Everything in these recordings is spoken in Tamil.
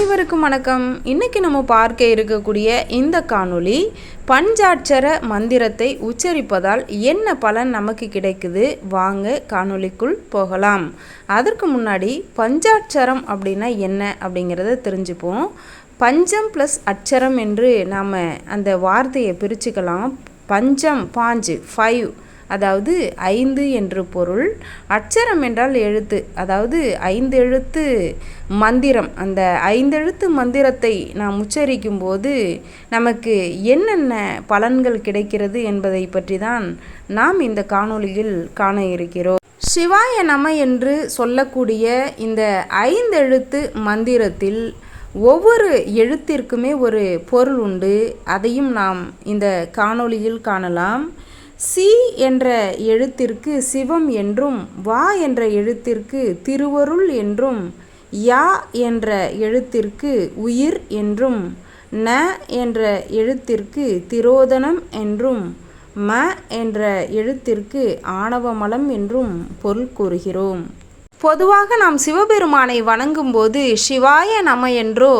அனைவருக்கும் வணக்கம். இன்னைக்கு நம்ம பார்க்க இருக்கக்கூடிய இந்த காணொளி பஞ்சாட்சர மந்திரத்தை உச்சரிப்பதால் என்ன பலன் நமக்கு கிடைக்குது? வாங்க காணொளிக்குள் போகலாம். அதற்கு முன்னாடி பஞ்சாட்சரம் அப்படின்னா என்ன அப்படிங்கிறத தெரிஞ்சுப்போம். பஞ்சம் ப்ளஸ் அட்சரம் என்று நாம் அந்த வார்த்தையை பிரிச்சுக்கலாம். பஞ்சம் பாஞ்சு ஃபைவ் அதாவது ஐந்து என்று பொருள். அட்சரம் என்றால் எழுத்து. அதாவது ஐந்து எழுத்து மந்திரம். அந்த ஐந்தெழுத்து மந்திரத்தை நாம் உச்சரிக்கும் போது நமக்கு என்னென்ன பலன்கள் கிடைக்கிறது என்பதை பற்றி தான் நாம் இந்த காணொளியில் காண இருக்கிறோம். சிவாய நம என்று சொல்லக்கூடிய இந்த ஐந்தெழுத்து மந்திரத்தில் ஒவ்வொரு எழுத்திற்குமே ஒரு பொருள் உண்டு. அதையும் நாம் இந்த காணொளியில் காணலாம். சி என்ற எழுத்திற்கு சிவம் என்றும் வா என்ற எழுத்திற்கு திருவருள் என்றும் யா என்ற எழுத்திற்கு உயிர் என்றும் ந என்ற எழுத்திற்கு திரோதனம் என்றும் ம என்ற எழுத்திற்கு ஆணவமலம் என்றும் பொருள் கூறுகிறோம். பொதுவாக நாம் சிவபெருமானை வணங்கும்போது சிவாய நம என்றோ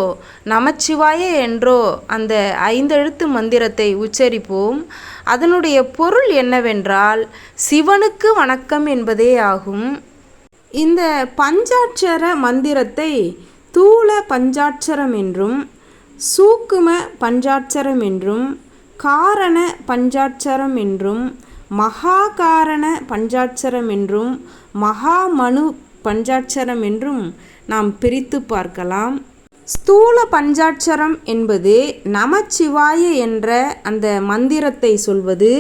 நமச்சிவாய என்றோ அந்த ஐந்தெழுத்து மந்திரத்தை உச்சரிப்போம். அதனுடைய பொருள் என்னவென்றால் சிவனுக்கு வணக்கம் என்பதே ஆகும். இந்த பஞ்சாட்சர மந்திரத்தை தூள பஞ்சாட்சரம் என்றும் சூக்கும பஞ்சாட்சரம் என்றும் காரண பஞ்சாட்சரம் என்றும் மகாகாரண பஞ்சாட்சரம் என்றும் மகாமனு பஞ்சாட்சரம் என்றும் நாம் பிரித்து பார்க்கலாம். ஸ்தூல பஞ்சாட்சரம் என்பது நமச்சிவாய என்ற அந்த மந்திரத்தை சொல்வது.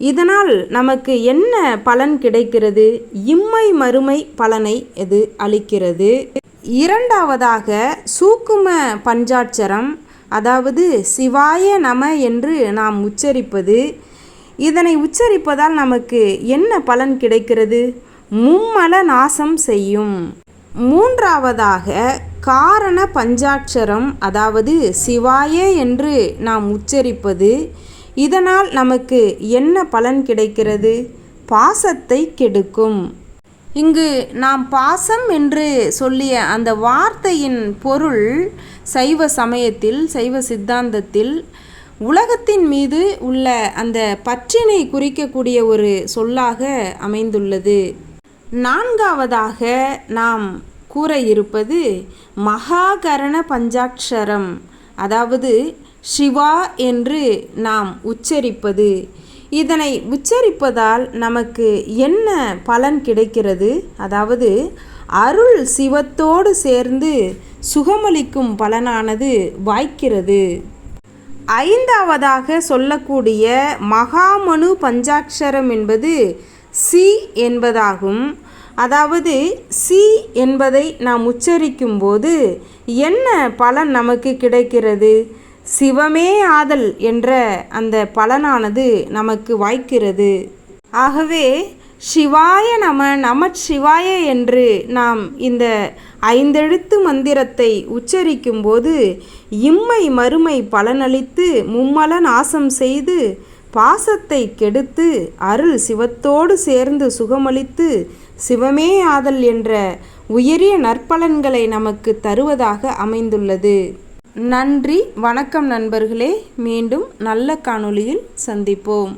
இதனால் நமக்கு என்ன பலன் கிடைக்கிறது? இம்மை மறுமை பலனை இது அளிக்கிறது? இரண்டாவதாக சூக்கும பஞ்சாட்சரம் அதாவது சிவாய நம என்று நாம் உச்சரிப்பது. இதனை உச்சரிப்பதால் நமக்கு என்ன பலன் கிடைக்கிறது? மும்மல நாசம் செய்யும். மூன்றாவதாக காரண பஞ்சாட்சரம் அதாவது சிவாயே என்று நாம் உச்சரிப்பது இதனால் நமக்கு என்ன பலன் கிடைக்கிறது? பாசத்தை கெடுக்கும். இங்கு நாம் பாசம் என்று சொல்லிய அந்த வார்த்தையின் பொருள் சைவ சமயத்தில் சைவ சித்தாந்தத்தில் உலகத்தின் மீது உள்ள அந்த பற்றினை குறிக்கக்கூடிய ஒரு சொல்லாக அமைந்துள்ளது. நான்காவதாக நாம் கூற இருப்பது மகாகரண பஞ்சாட்சரம். அதாவது சிவா என்று நாம் உச்சரிப்பது. இதனை உச்சரிப்பதால் நமக்கு என்ன பலன் கிடைக்கிறது? அதாவது அருள் சிவத்தோடு சேர்ந்து சுகமளிக்கும் பலனானது வாய்க்கிறது. ஐந்தாவதாக சொல்லக்கூடிய மகாமனு பஞ்சாட்சரம் என்பது சி என்பதாகும். அதாவது சி என்பதை நாம் உச்சரிக்கும் போது என்ன பலன் நமக்கு கிடைக்கிறது? சிவமே ஆதல் என்ற அந்த பலனானது நமக்கு வாய்க்கிறது. ஆகவே சிவாய நம நம சிவாய என்று நாம் இந்த ஐந்தெழுத்து மந்திரத்தை உச்சரிக்கும்போது இம்மை மறுமை பலனளித்து மும்மல நாசம் செய்து பாசத்தை கெடுத்து அருள் சிவத்தோடு சேர்ந்து சுகமளித்து சிவமே ஆதல் என்ற உயரிய நற்பலன்களை நமக்கு தருவதாக அமைந்துள்ளது. நன்றி. வணக்கம் நண்பர்களே. மீண்டும் நல்ல காணொளியில் சந்திப்போம்.